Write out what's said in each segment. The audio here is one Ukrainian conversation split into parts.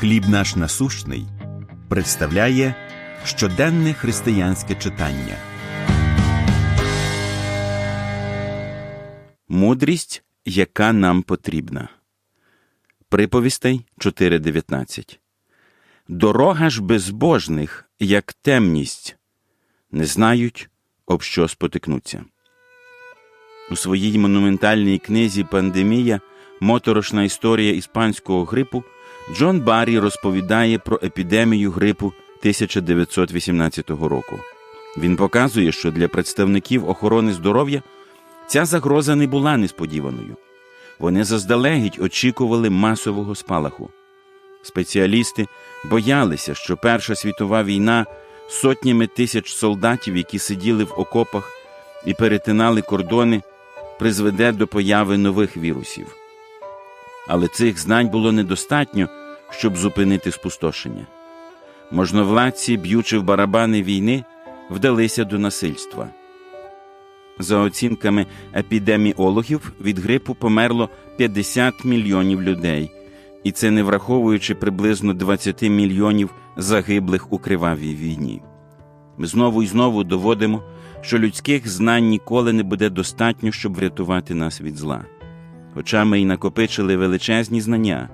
Хліб наш насущний представляє щоденне християнське читання. Мудрість, яка нам потрібна. Приповістей 4.19 Дорога ж безбожних, як темність, не знають, об що спотикнуться. У своїй монументальній книзі Пандемія Моторошна історія іспанського грипу Джон Баррі розповідає про епідемію грипу 1918 року. Він показує, що для представників охорони здоров'я ця загроза не була несподіваною. Вони заздалегідь очікували масового спалаху. Спеціалісти боялися, що Перша світова війна сотнями тисяч солдатів, які сиділи в окопах і перетинали кордони, призведе до появи нових вірусів. Але цих знань було недостатньо, щоб зупинити спустошення. Можновладці, б'ючи в барабани війни, вдалися до насильства. За оцінками епідеміологів, від грипу померло 50 мільйонів людей, і це не враховуючи приблизно 20 мільйонів загиблих у кривавій війні. Ми знову і знову доводимо, що людських знань ніколи не буде достатньо, щоб врятувати нас від зла. Хоча ми й накопичили величезні знання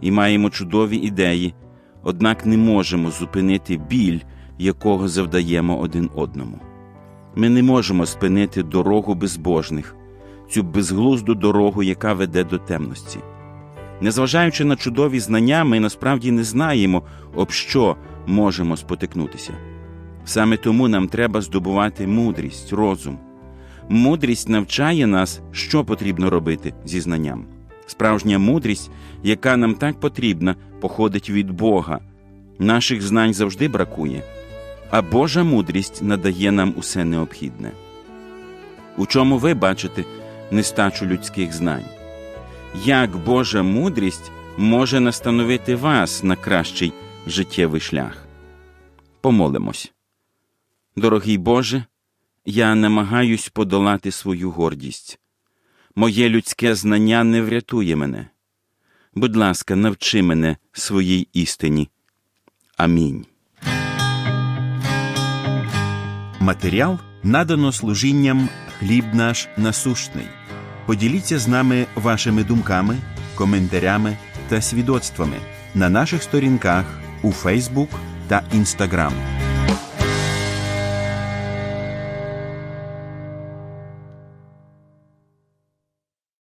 і маємо чудові ідеї, однак не можемо зупинити біль, якого завдаємо один одному. Ми не можемо спинити дорогу безбожних, цю безглузду дорогу, яка веде до темності. Незважаючи на чудові знання, ми насправді не знаємо, об що можемо спотикнутися. Саме тому нам треба здобувати мудрість, розум. Мудрість навчає нас, що потрібно робити зі знанням. Справжня мудрість, яка нам так потрібна, походить від Бога. Наших знань завжди бракує, а Божа мудрість надає нам усе необхідне. У чому ви бачите нестачу людських знань? Як Божа мудрість може настановити вас на кращий життєвий шлях? Помолимось. Дорогий Боже, я намагаюсь подолати свою гордість. Моє людське знання не врятує мене. Будь ласка, навчи мене своїй істині. Амінь. Матеріал надано служінням хліб наш насущний. Поділіться з нами вашими думками, коментарями та свідоцтвами на наших сторінках у Фейсбук та Інстаграм.